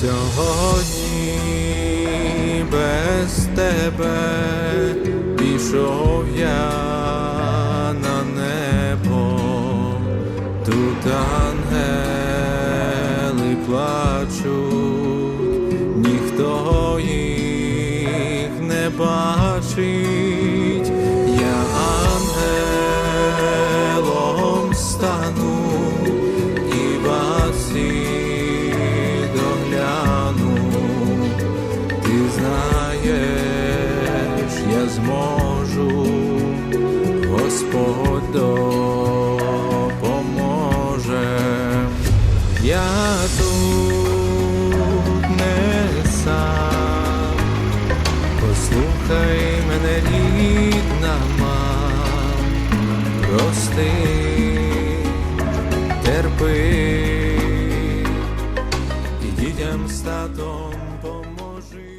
Сьогодні без тебе пішов я на небо, тут ангели плачуть, ніхто їх не бачить, я ангелом стану і вас Я тут не сам, послухай мене, рідна мам, прости, терпи, і дітям з татом поможи.